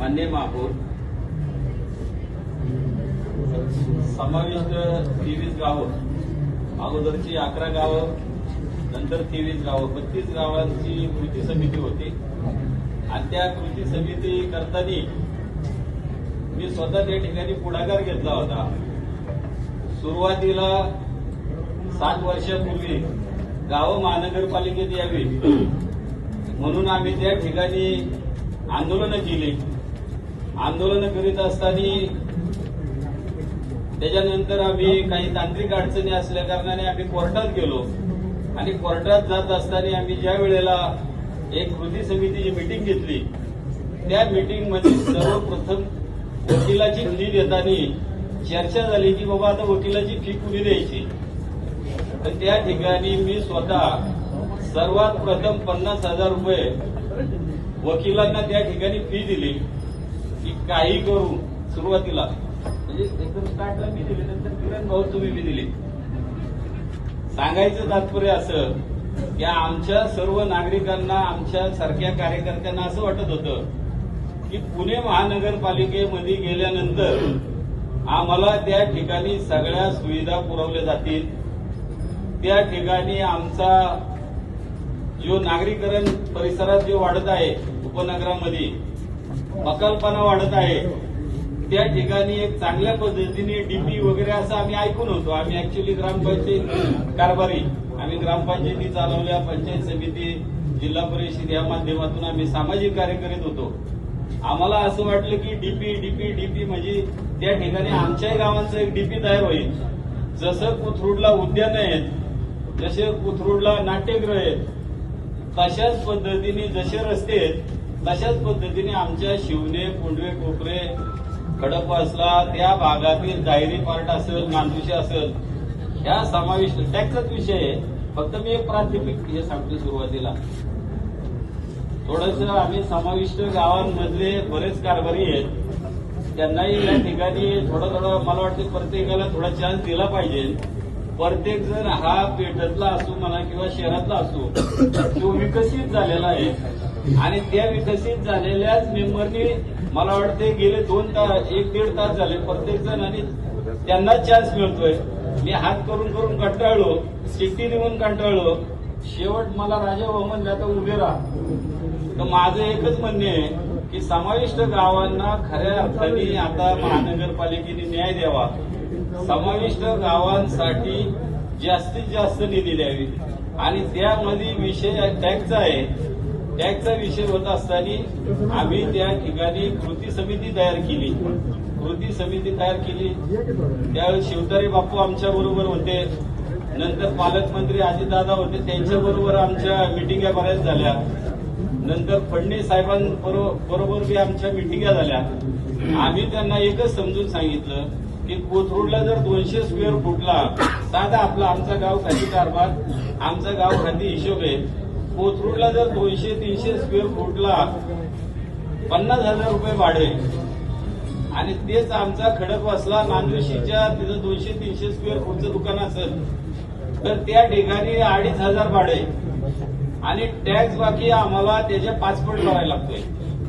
मान्य महापौर. समाविष्ट तेवीस गावं. अगोदरची अकरा गावं नंतर तेवीस गावं. बत्तीस गावांची कृती समिती होती. आणि त्या कृती समिती करताना मी स्वतः त्या ठिकाणी पुढाकार घेतला होता. सुरुवातीला सात वर्षापूर्वी गावं महानगरपालिकेत यावी. म्हणून आम्ही त्या ठिकाणी आंदोलनं केली. आंदोलनं करीत असताना त्याच्यानंतर आम्ही काही तांत्रिक अडचणी असल्या कारणाने आम्ही कोर्टात गेलो. आणि कोर्टात जात असताना आम्ही ज्या वेळेला एक कृती समितीची मिटिंग घेतली त्या मिटिंगमध्ये सर्वप्रथम वकिलाची फी देताना चर्चा झाली की बाबा आता वकिलाची फी कुणी द्यायची? तर त्या ठिकाणी मी स्वतः सर्वात प्रथम पन्नास हजार रुपये वकिलांना त्या ठिकाणी फी दिली. की काही करू सुरुवातीला. म्हणजे एकदम स्टार्टला मी दिली नंतर किरण भाऊ तुम्ही मी दिले. सांगायचं तात्पर्य असं की आमच्या सर्व नागरिकांना आमच्या सारख्या कार्यकर्त्यांना असं वाटत होतं की पुणे महानगरपालिकेमध्ये गेल्यानंतर आम्हाला त्या ठिकाणी सगळ्या सुविधा पुरवल्या जातील. त्या ठिकाणी आमचा जो नागरीकरण परिसरात जो वाढत आहे उपनगरामध्ये अकल्पना वाढत आहे. त्या ठिकाणी एक चांगल्या पद्धतीने डीपी वगैरे असं आम्ही ऐकून होतो. आम्ही ऍक्च्युली ग्रामपंचायत कारभारी आम्ही ग्रामपंचायती चालवल्या पंचायत समिती जिल्हा परिषद या माध्यमातून आम्ही सामाजिक कार्य करीत होतो. आम्हाला असं वाटलं की डीपी डीपी डीपी म्हणजे त्या ठिकाणी आमच्याही गावांचं एक डीपी तयार होईल. जसं कोथरूडला उद्यान आहेत जसे कोथरूडला नाट्यगृह आहेत तशाच पद्धतीने जसे रस्ते आहेत तशाच पद्धतीने आमच्या शिवने पुंडवे कोपरे खडकवासला त्या भागातील डायरी पार्ट असेल मानकुशी असेल ह्या समाविष्ट टॅक्सच विषय आहे. फक्त मी एक प्राथमिक हे सांगतो सुरुवातीला. थोडस आम्ही समाविष्ट गावांमधले बरेच कारभारी आहेत. त्यांनाही या ठिकाणी थोडं थोडं मला वाटतं प्रत्येकाला थोडा चान्स दिला पाहिजे. प्रत्येक जण हा पेठातला असो म्हणा किंवा शहरातला असो तो विकसित झालेला आहे. आणि त्या विकसित झालेल्याच मेंबरनी मला वाटते गेले दोन तास एक दीड तास झाले प्रत्येक जण आणि त्यांना चान्स मिळतोय. मी हात करून करून कंटाळलो सिटी लिहून कंटाळलो. शेवट मला राजा म्हणले आता उभे राहा. तर माझं एकच म्हणणे आहे की समाविष्ट गावांना खऱ्या अर्थाने आता महानगरपालिकेने न्याय द्यावा. समाविष्ट गावांसाठी जास्तीत जास्त निधी द्यावी. आणि त्यामध्ये विषय टॅक्सचा आहे. टॅक्सचा विषय होत असताना आम्ही त्या ठिकाणी कृती समिती तयार केली. कृती समिती तयार केली. त्यावेळी शिवतारे बापू आमच्या बरोबर होते. नंतर पालकमंत्री अजितदादा होते. त्यांच्या बरोबर आमच्या मिटिंगा बऱ्याच झाल्या. नंतर फडणवीस साहेबांबरोबर बी आमच्या मिटिंगा झाल्या. आम्ही त्यांना एकच समजून सांगितलं की कोथरूडला जर दोनशे स्क्वेअर फुटला साधा आपला आमचा गाव खाती कारभार आमचा गाव खाती हिशोब आहे. कोथरूडला जर दोनशे तीनशे स्क्वेअर फुटला पन्नास हजार रुपये भाडे. आणि तेच आमचा खडकवासला नांदुशीच्या तिथं दोनशे तीनशे स्क्वेअर फुटचं दुकान असेल तर त्या ठिकाणी अडीच हजार भाडे. आणि टॅक्स बाकी आम्हाला त्याच्या पाचपट भरायला लागतोय.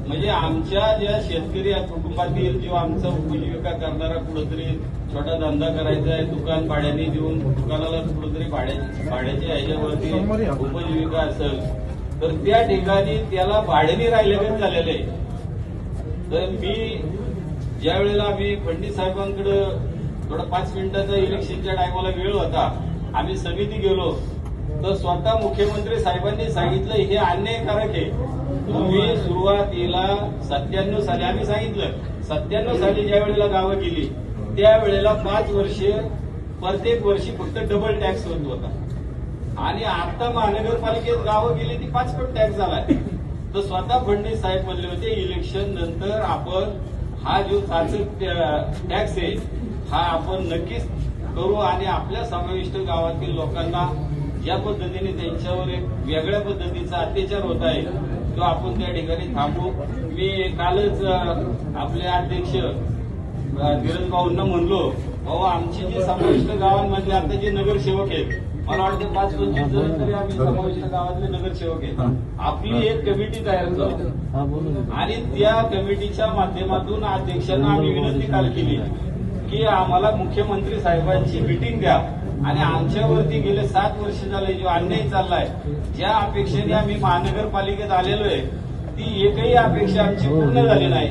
म्हणजे आमच्या ज्या शेतकरी कुटुंबातील जो आमचा उपजीविका करणारा कुठंतरी छोटा धंदा करायचा आहे दुकान भाड्याने देऊन दुकानाला कुठंतरी भाड्या भाड्याच्या ह्याच्यावरती उपजीविका असेल तर त्या ठिकाणी त्याला भाड्याने राहिल्यागत झालेलं आहे. तर मी ज्या वेळेला आम्ही फडणवीस साहेबांकडे थोडा पाच मिनिटाचा इलेक्शनच्या टायमाला वेळ होता आम्ही समिती गेलो. तर स्वतः मुख्यमंत्री साहेबांनी सांगितलं हे अन्यायकारक आहे. तुम्ही सुरुवातीला सत्त्याण्णव साली आम्ही सांगितलं सत्त्याण्णव साली ज्या वेळेला गावं गेली त्यावेळेला पाच वर्षे प्रत्येक वर्षी फक्त डबल टॅक्स होत होता. आणि आता महानगरपालिकेत गावं गेली ती पाचपट टॅक्स झालाय तर स्वतः फडणवीस साहेब म्हणले होते इलेक्शन नंतर आपण हा जो चाचक टॅक्स आहे हा आपण नक्कीच करू आणि आपल्या समाविष्ट गावातील लोकांना ज्या पद्धतीने त्यांच्यावर एक वेगळ्या पद्धतीचा अत्याचार होत आहे तो आपण त्या ठिकाणी थांबू. मी कालच आपले अध्यक्ष धीरज भाऊंना म्हणलो भाऊ आमची जी समाविष्ट गावांमधले आता जे नगरसेवक आहेत मला वाटतं पाच पंचवीस जण तरी आम्ही समाविष्ट गावातले नगरसेवक आहेत. आपली एक कमिटी तयार करू. आणि त्या कमिटीच्या माध्यमातून अध्यक्षांना आम्ही विनंती काल केली की आम्हाला मुख्यमंत्री साहेबांची मिटिंग द्या. आणि आमच्यावरती गेले सात वर्ष झाले जो अन्याय चाललाय ज्या अपेक्षेने आम्ही महानगरपालिकेत आलेलो आहे ती एकही अपेक्षा आमची पूर्ण झाली नाही.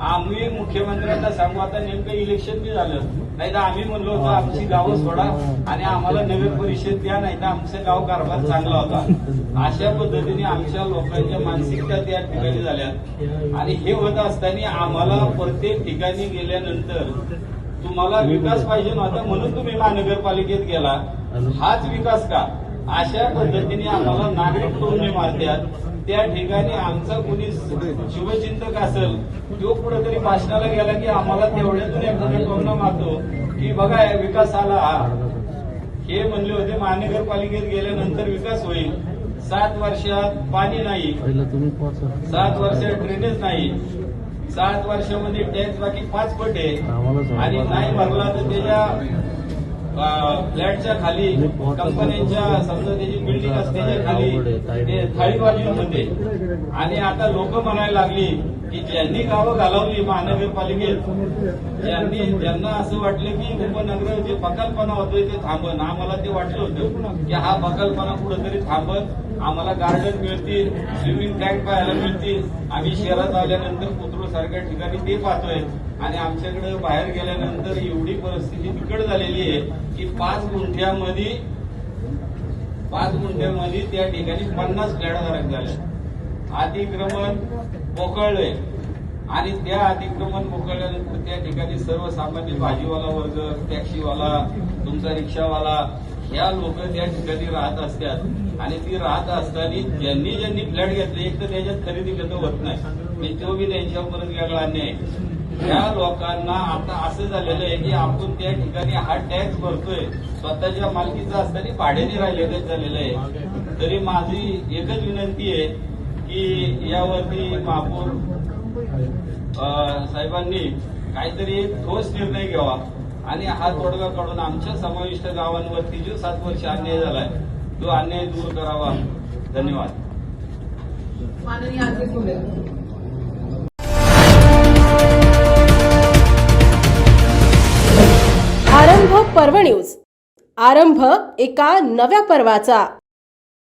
आम्ही मुख्यमंत्र्यांना सांगू आता नेमकं इलेक्शन बी झालं. नाही तर आम्ही म्हणलो होतो आमची गावं सोडा आणि आम्हाला नगर परिषद द्या नाही तर आमचं गाव कारभार चांगला होता. अशा पद्धतीने आमच्या लोकांच्या मानसिकता त्या ठिकाणी झाल्या. आणि हे होत असताना आम्हाला प्रत्येक ठिकाणी गेल्यानंतर तुम्हाला विकास पाहिजे नव्हता म्हणून तुम्ही महानगरपालिकेत गेला. हाच विकास का? अशा पद्धतीने आम्हाला नागरिक टोमणे मारतात. त्या ठिकाणी आमचा कोणी शिवचिंतक असेल तो कुठेतरी भाषणाला गेला की आम्हाला तेवढ्यातून एखादा टोमणा मारतो की बघा विकास आला. हा हे म्हणले होते महानगरपालिकेत गेल्यानंतर विकास होईल. सात वर्षात पाणी नाही. सात वर्षात ड्रेनेज नाही. सात वर्षामध्ये टॅक्स बाकी पाच पट आहे. आणि नाही भरला तर त्याच्या फ्लॅटच्या खाली कंपन्यांच्या समजा त्याची बिल्डिंग असते त्याच्याखाली ते थाळीबाजी होते. आणि आता लोक म्हणायला लागली की ज्यांनी गावं घालवली महानगरपालिकेत ज्यांनी ज्यांना असं वाटलं की उपनगर जे बकालपणा होतोय ते थांबन. आम्हाला ते वाटलं होतं की हा बकालपणा कुठंतरी थांबत आम्हाला गार्डन मिळतील स्विमिंग टँक पाहायला मिळतील. आम्ही शहरात आल्यानंतर पुत्रो सारख्या ठिकाणी ते पाहतोय. आणि आमच्याकडे बाहेर गेल्यानंतर एवढी परिस्थिती बिकट झालेली आहे की पाच गुंठ्यामध्ये पाच गुंठ्यामध्ये त्या ठिकाणी पन्नास फ्लॅटधारक झाले. अतिक्रमण पोकळले आणि त्या अतिक्रमण पोकळल्यानंतर त्या ठिकाणी सर्वसामान्य भाजीवाला वर्ग टॅक्सीवाला तुमचा रिक्षावाला ह्या लोक त्या ठिकाणी राहत असतात. आणि ती राहत असताना ज्यांनी ज्यांनी फ्लॅट घेतले एक तर त्याच्यात खरेदी खतं होत नाही. तो बी त्यांच्यावरच वेगळा अन्याय त्या लोकांना आता असं झालेलं आहे की आपण त्या ठिकाणी हा टॅक्स भरतोय. स्वतःच्या मालकीचा असताना भाड्याने राहिलेलं झालेलं आहे. तरी माझी एकच विनंती आहे की यावरती महापौर साहेबांनी काहीतरी ठोस निर्णय घ्यावा. आणि हा तोडगा काढून आमच्या समाविष्ट गावांवरती जो सात वर्ष अन्याय झालाय तो अन्याय दूर करावा. धन्यवाद. माननीय आरंभ पर्व न्यूज. आरंभ एका नव्या पर्वाचा.